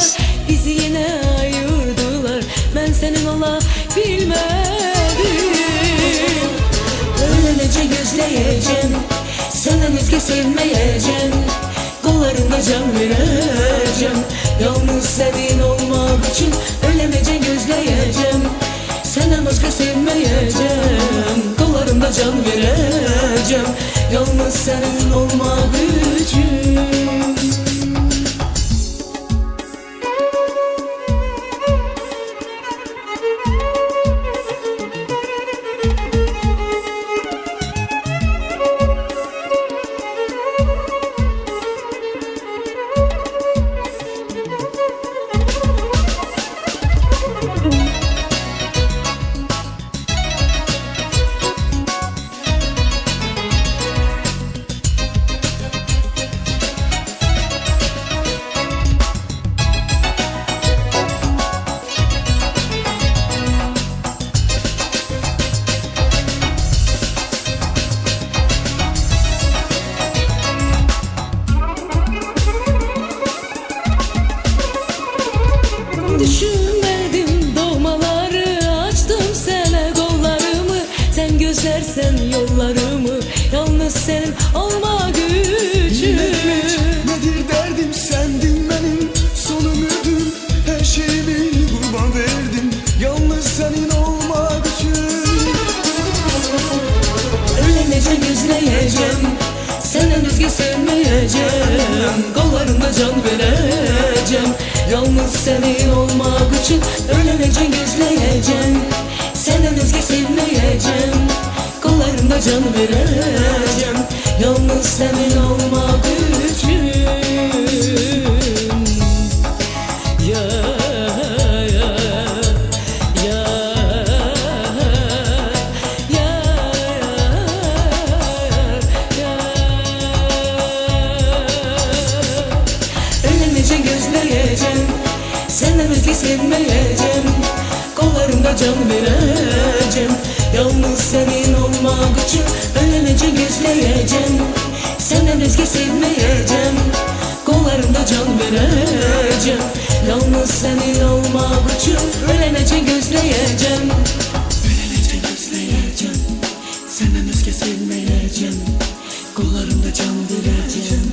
Olmaz. Bizi yine ayırdılar. Ben senin olabilmedim. Öylece gözleyeceğim. Senden özge sevmeyeceğim Kollarında can vereceğim. Yalnız senin olmak için Ölemece gözleyeceğim. Senden başka sevmeyeceğim Kollarında can vereceğim. Yalnız senin olmak Sen gözlersen yollarımı Yalnız senin olma gücüm Nedir derdim sendin benim son ömürdün Her şeyimi kurban verdim Yalnız senin olmak için Ölemece gözleyeceğim Senden özge sevmeyeceğim. Kollarında can vereceğim Yalnız senin olmak için Ölemece gözleyeceğim Senden özge sevmeyeceğim can vereceğim. Yalnız senin olmak için Ya ya ya ya Ölemece gözleyeceğim. Senden özge sevmeyeceğim Senden özge sevmeyeceğim. Kollarımda can vereceğim. Yalnız senin olmak için Ölemece gözleyeceğim. Ölemece gözleyeceğim. Senden özge sevmeyeceğim. Kollarımda can vereceğim.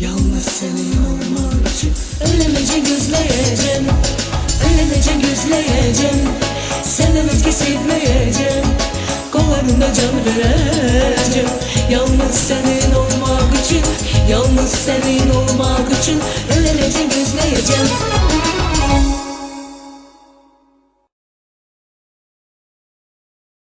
Yalnız senin olmak için Ölemece gözleyeceğim. Ölemece gözleyeceğim. Senden özge sevmeyeceğim. Kollarında can vereceğim. Yalnız senin olmak için. Yalnız senin olmak için Ölemece gözleyeceğim